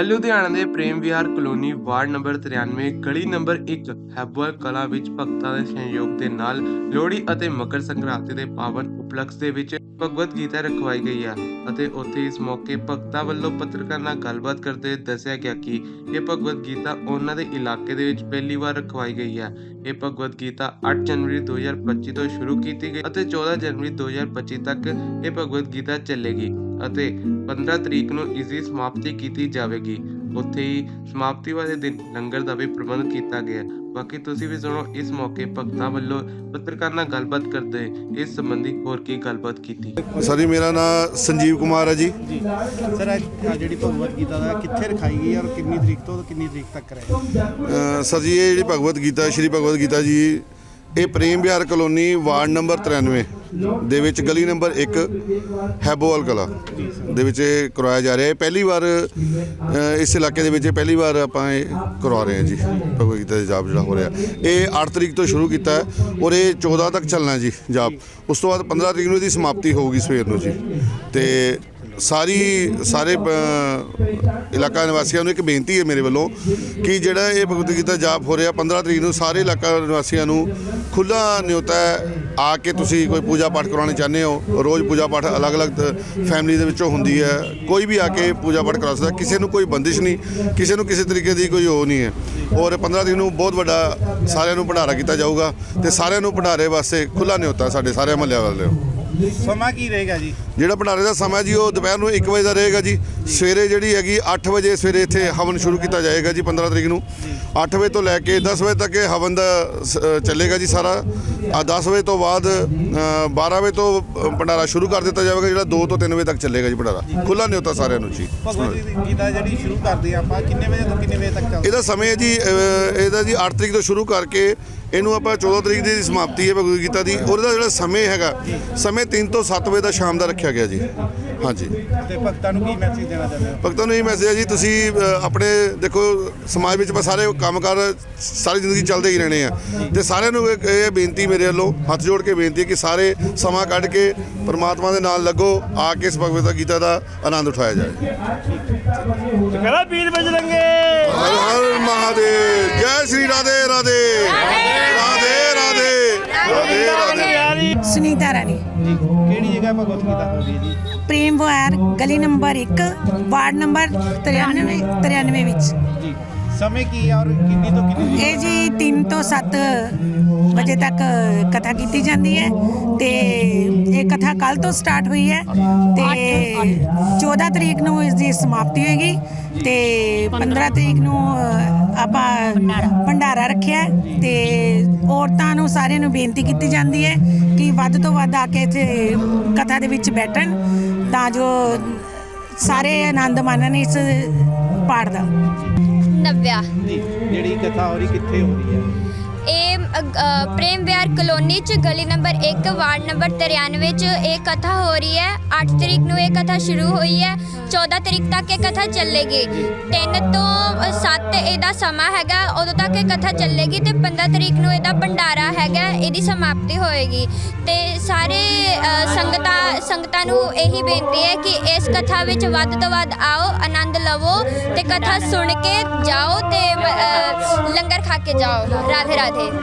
ਲੁਧਿਆਣਾ ਦੇ ਪ੍ਰੇਮ ਵਿਹਾਰ colony ward number 93 ਗਲੀ ਨੰਬਰ 1 ਹੈਬਲ ਕਲਾ ਵਿੱਚ ਭਗਤਾਂ ਦੇ ਸਹਿਯੋਗ ਦੇ ਨਾਲ ਲੋਹੜੀ ਅਤੇ ਮਕਰ ਸੰਕ੍ਰਾਂਤੀ ਦੇ ਪਾਵਨ ਉਪਲਕਸ਼ ਦੇ ਵਿੱਚ ਭਗਵਤ ਗੀਤਾ ਰਖਵਾਈ ਗਈ ਹੈ ਅਤੇ ਉੱਥੇ ਇਸ ਮੌਕੇ ਭਗਤਾਂ ਵੱਲੋਂ ਪੱਤਰਕਾਰ ਨਾਲ ਗੱਲਬਾਤ ਕਰਦੇ ਦੱਸਿਆ ਗਿਆ ਕਿ ਇਹ ਭਗਵਤ ਗੀਤਾ ਉਹਨਾਂ ਦੇ ਇਲਾਕੇ ਦੇ ਵਿੱਚ ਪਹਿਲੀ ਵਾਰ ਰਖਵਾਈ ਗਈ ਹੈ ਇਹ ਭਗਵਤ ਗੀਤਾ 8 ਜਨਵਰੀ 2025 ਤੋਂ ਸ਼ੁਰੂ ਕੀਤੀ ਗਈ ਅਤੇ 14 ਜਨਵਰੀ 2025 ਤੱਕ ਇਹ ਭਗਵਤ ਗੀਤਾ ਚੱਲੇਗੀ। ਅਤੇ 15 ਤਰੀਕ ਨੂੰ ਇਸ ਦੀ ਸਮਾਪਤੀ ਕੀਤੀ ਜਾਵੇਗੀ। ਉੱਥੇ ਹੀ ਸਮਾਪਤੀ ਵਾਲੇ ਦਿਨ ਲੰਗਰ ਦਾ ਵੀ ਪ੍ਰਬੰਧ ਕੀਤਾ ਗਿਆ। ਬਾਕੀ ਤੁਸੀਂ ਵੀ ਸੁਣੋ ਇਸ ਮੌਕੇ ਭਗਤਾਂ ਵੱਲੋਂ ਪੱਤਰਕਾਰ ਨਾਲ ਗੱਲਬਾਤ ਕਰਦੇ ਇਸ ਸੰਬੰਧੀ ਹੋਰ ਕੀ ਗੱਲਬਾਤ ਕੀਤੀ? ਸਰ ਜੀ ਮੇਰਾ ਨਾਮ ਸੰਜੀਵ ਕੁਮਾਰ ਹੈ ਜੀ। ਸਰ ਆਹ ਜਿਹੜੀ ਭਗਵਤ ਗੀਤਾ ਦਾ ਕਿੱਥੇ ਰਖਾਈ ਗਈ ਹੈ ਔਰ ਕਿੰਨੀ ਤਰੀਕ ਤੋਂ ਕਿੰਨੀ ਤਰੀਕ ਤੱਕ ਰਹੇਗੀ ਸਰ ਜੀ ਇਹ ਜਿਹੜੀ ਭਗਵਤ ਗੀਤਾ ਸ਼੍ਰੀ ਭਗਵਤ ਗੀਤਾ ਜੀ ਇਹ ਪ੍ਰੇਮ ਵਿਹਾਰ ਕਲੋਨੀ ਵਾਰਡ ਨੰਬਰ 93 ਦੇ ਵਿੱਚ ਗਲੀ ਨੰਬਰ 1 ਹੈਬੋਵਾਲ ਕਲਾ ਦੇ ਵਿੱਚ ਇਹ ਕਰਵਾਇਆ ਜਾ ਰਿਹਾ ਹੈ। ਪਹਿਲੀ ਵਾਰ ਅ, ਇਸ ਇਲਾਕੇ ਦੇ ਵਿੱਚ ਇਹ ਪਹਿਲੀ ਵਾਰ ਆਪਾਂ ਇਹ ਕਰਵਾ ਰਹੇ ਹਾਂ ਜੀ। ਭਗਵਤ ਗੀਤਾ ਦਾ ਜਾਪ ਜਿਹੜਾ ਹੋ ਰਿਹਾ। ਇਹ 8 ਤਰੀਕ ਤੋਂ ਸ਼ੁਰੂ ਕੀਤਾ ਹੈ ਔਰ ਇਹ 14 ਤੱਕ ਚੱਲਣਾ ਜੀ ਜਾਪ। ਉਸ ਤੋਂ ਬਾਅਦ 15 ਤਰੀਕ ਨੂੰ ਇਹਦੀ ਸਮਾਪਤੀ ਹੋਊਗੀ ਸਵੇਰ ਨੂੰ ਜੀ। ਤੇ ਸਾਰੀ ਸਾਰੇ ਅ, ਇਲਾਕਾ ਨਿਵਾਸੀਆਂ ਨੂੰ ਇੱਕ ਬੇਨਤੀ ਹੈ ਮੇਰੇ ਵੱਲੋਂ ਕਿ ਜਿਹੜਾ ਇਹ ਭਗਵਤ ਗੀਤਾ ਜਾਪ ਹੋ ਰਿਹਾ 15 ਤਰੀਕ ਨੂੰ ਸਾਰੇ ਇਲਾਕਾ ਨਿਵਾਸੀਆਂ ਨੂੰ ਖੁੱਲਾ ਨਿਯੋਤਾ ਹੈ। ਆ ਕੇ ਤੁਸੀਂ ਕੋਈ ਪੂਜਾ ਪਾਠ ਕਰਾਉਣਾ ਚਾਹੁੰਦੇ ਹੋ ਰੋਜ਼ ਪੂਜਾ ਪਾਠ ਅਲੱਗ-ਅਲੱਗ ਫੈਮਿਲੀ ਦੇ ਵਿੱਚੋਂ ਹੁੰਦੀ ਹੈ। ਕੋਈ ਵੀ ਆ ਕੇ ਪੂਜਾ ਪਾਠ ਕਰਾ ਸਕਦਾ ਕਿਸੇ ਨੂੰ ਕੋਈ ਬੰਦਿਸ਼ ਨਹੀਂ ਕਿਸੇ ਨੂੰ ਕਿਸੇ ਤਰੀਕੇ ਦੀ ਕੋਈ ਉਹ ਨਹੀਂ ਹੈ। ਔਰ 15 ਤਰੀਕ ਨੂੰ ਬਹੁਤ ਵੱਡਾ ਸਾਰਿਆਂ ਨੂੰ ਭੰਡਾਰਾ ਕੀਤਾ ਜਾਊਗਾ ਤੇ ਸਾਰਿਆਂ ਨੂੰ ਭੰਡਾਰੇ ਵਾਸਤੇ ਖੁੱਲਾ ਨਿਯੋਤਾ ਸਾਡੇ ਸਾਰੇ ਮਹੱਲਿਆਂ ਵਾਲਿਆਂ ਸਮਾਂ ਕੀ ਰਹੇਗਾ ਜੀ? ਜਿਹੜਾ ਭੰਡਾਰੇ ਦਾ ਸਮਾਂ ਜੀ ਉਹ ਦੁਪਹਿਰ ਨੂੰ 1 ਵਜੇ ਦਾ ਰਹੇਗਾ ਜੀ। ਸਵੇਰੇ ਜਿਹੜੀ ਹੈਗੀ 8 ਵਜੇ ਸਵੇਰੇ ਇੱਥੇ ਹਵਨ ਸ਼ੁਰੂ ਕੀਤਾ ਜਾਏਗਾ ਜੀ 15 ਤਰੀਕ ਨੂੰ। 8 ਵਜੇ ਤੋਂ ਲੈ ਕੇ 10 ਵਜੇ ਤੱਕ ਇਹ ਹਵਨ ਦਾ ਚੱਲੇਗਾ ਜੀ ਸਾਰਾ। ਆ 10 ਵਜੇ ਤੋਂ ਬਾਅਦ ਅ, 12 ਵਜੇ ਤੋਂ ਭੰਡਾਰਾ ਸ਼ੁਰੂ ਕਰ ਦਿੱਤਾ ਜਾਵੇਗਾ ਜਿਹੜਾ 2 ਤੋਂ 3 ਵਜੇ ਤੱਕ ਚੱਲੇਗਾ ਜੀ ਭੰਡਾਰਾ। ਖੁੱਲਾ ਨਿਯੋਤਾ ਸਾਰਿਆਂ ਨੂੰ ਜੀ। ਗੀਤਾ ਜਿਹੜੀ ਸ਼ੁਰੂ ਕਰਦੇ ਆਪਾਂ ਕਿੰਨੇ ਵਜੇ ਤੋਂ ਕਿੰਨੇ ਵਜੇ ਤੱਕ ਚੱਲਦਾ? ਇਹਦਾ ਸਮੇਂ ਜੀ ਇਹਦਾ ਜੀ 8 ਤਰੀਕ ਤੋਂ ਸ਼ੁਰੂ ਕਰਕੇ ਇਹਨੂੰ ਆਪਾਂ 14 ਤਰੀਕ ਦੀ ਸਮਾਪਤੀ ਹੈ ਭਗਵਦ ਗੀਤਾ ਦੀ। ਉਹਦਾ ਜਿਹੜਾ ਸਮੇਂ ਹੈਗਾ ਸਮੇਂ 3 ਤੋਂ 7 ਵਜੇ ਦਾ ਸ਼ਾਮ ਦਾ ਰੱਖਿਆ ਗਿਆ ਜੀ। ਹਾਂਜੀ। ਤੇ ਭਗਤਾਂ ਨੂੰ ਕੀ ਮੈਸੇਜ ਦੇਣਾ ਚਾਹੁੰਦੇ ਹੋ? ਭਗਤਾਂ ਨੂੰ ਇਹ ਮੈਸੇਜ ਹੈ ਜੀ ਤੁਸੀਂ ਆਪਣੇ ਦੇਖੋ ਸਮਾਜ ਵਿੱਚ ਆਪਾਂ ਸਾਰੇ ਕੰਮਕਾਰ ਸਾਰੀ ਜ਼ਿੰਦਗੀ ਚੱਲਦੇ ਹੀ ਰਹਿਣੇ ਆ। ਤੇ ਸਾਰਿਆਂ ਨੂੰ ਇਹ ਬੇਨਤੀ ਮੇਰੇ ਵੱਲੋਂ ਹੱਥ ਜੋੜ ਕੇ ਬੇਨਤੀ ਹੈ ਕਿ ਸਾਰੇ ਸਮਾਂ ਕੱਢ ਕੇ ਪ੍ਰਮਾਤਮਾ ਦੇ ਨਾਲ ਲੱਗੋ ਆ ਕੇ ਇਸ ਭਗਵਦ ਗੀਤਾ ਦਾ ਆਨੰਦ ਉਠਾਇਆ ਜਾਏ। ਕਹਿੰਦਾ ਵੀਰ ਬਜਰੰਗੇ! ਹਰ ਹਰ ਮਹਾਦੇਵ। ਜੈ ਸ਼੍ਰੀ ਰਾਧੇ। ਰਾਧੇ ਰਾਧੇ ਰਾਧੇ ਰਾਧੇ ਯਾਰੀ ਸੁਨੀਤਾ ਰਾਣੀ। ਜੀ ਕਿਹੜੀ ਜਗ੍ਹਾ ਭਗਵਤ ਗੀਤਾ ਹੋ ਰਹੀ ਹੈ ਜੀ? ਪ੍ਰੇਮ ਵਿਹਾਰ ਗਲੀ ਨੰਬਰ 1 ਵਾਰਡ ਨੰਬਰ 93 93 ਵਿੱਚ। ਜੀ ਸਮੇਂ ਕੀ ਹੈ ਔਰ ਕਿੰਨੀ ਤੋਂ ਕਿੰਨੀ ਇਹ ਜੀ 3 ਤੋਂ 7 ਵਜੇ ਤੱਕ ਕਥਾ ਕੀਤੀ ਜਾਂਦੀ ਹੈ ਤੇ ਇਹ ਕਥਾ ਕੱਲ ਤੋਂ ਸਟਾਰਟ ਹੋਈ ਹੈ ਤੇ 14 ਤਰੀਕ ਨੂੰ ਇਸ ਦੀ ਸਮਾਪਤੀ ਹੋਏਗੀ ਤੇ 15 ਤਰੀਕ ਨੂੰ ਅ, ਆਪਾਂ ਭੰਡਾਰਾ। ਰੱਖਿਆ ਤੇ ਔਰਤਾਂ ਨੂੰ ਸਾਰਿਆਂ ਨੂੰ ਬੇਨਤੀ ਕੀਤੀ ਜਾਂਦੀ ਹੈ ਕਿ ਵੱਧ ਤੋਂ ਵੱਧ ਆ ਕੇ ਇੱਥੇ ਕਥਾ ਦੇ ਵਿੱਚ ਬੈਠਣ ਤਾਂ ਜੋ ਸਾਰੇ ਆਨੰਦ ਮਾਣਨ ਇਸ ਪਾਠ ਦਾ। ਨਵਿਆ। ਜੀ ਜਿਹੜੀ ਕਥਾ ਹੋ ਰਹੀ ਕਿੱਥੇ ਹੋ ਰਹੀ ਹੈ? ਇਹ ਪ੍ਰੇਮ ਵਿਹਾਰ ਕਲੋਨੀ ਚ ਗਲੀ ਨੰਬਰ 1 ਵਾਰਡ ਨੰਬਰ 93 ਚ ਇਹ ਕਥਾ ਹੋ ਰਹੀ ਹੈ। 8 ਤਰੀਕ ਨੂੰ ਇਹ ਕਥਾ ਸ਼ੁਰੂ ਹੋਈ ਹੈ। 14 ਤਰੀਕ ਤੱਕ ਇਹ ਕਥਾ ਚੱਲੇਗੀ। 3 ਤੋਂ 7 ਇਹਦਾ ਸਮਾਂ ਹੈਗਾ। ਉਦੋਂ ਤੱਕ ਇਹ ਕਥਾ ਚੱਲੇਗੀ ਤੇ 15 ਤਰੀਕ ਨੂੰ ਇਹਦਾ ਭੰਡਾਰਾ ਹੈਗਾ। ਇਹਦੀ ਸਮਾਪਤੀ ਹੋਏਗੀ। ਤੇ ਸਾਰੇ ਸੰਗਤਾਂ ਸੰਗਤਾਂ ਨੂੰ ਇਹੀ ਬੇਨਤੀ ਹੈ ਕਿ ਇਸ ਕਥਾ ਵਿੱਚ ਵੱਧ ਤੋਂ ਵੱਧ ਆਓ, ਆਨੰਦ ਲਵੋ ਤੇ ਕਥਾ ਸੁਣ ਕੇ ਜਾਓ ਤੇ ਲੰਗਰ ਖਾ ਕੇ ਜਾਓ। ਰਾਧੇ ਰਾਧੇ। thiện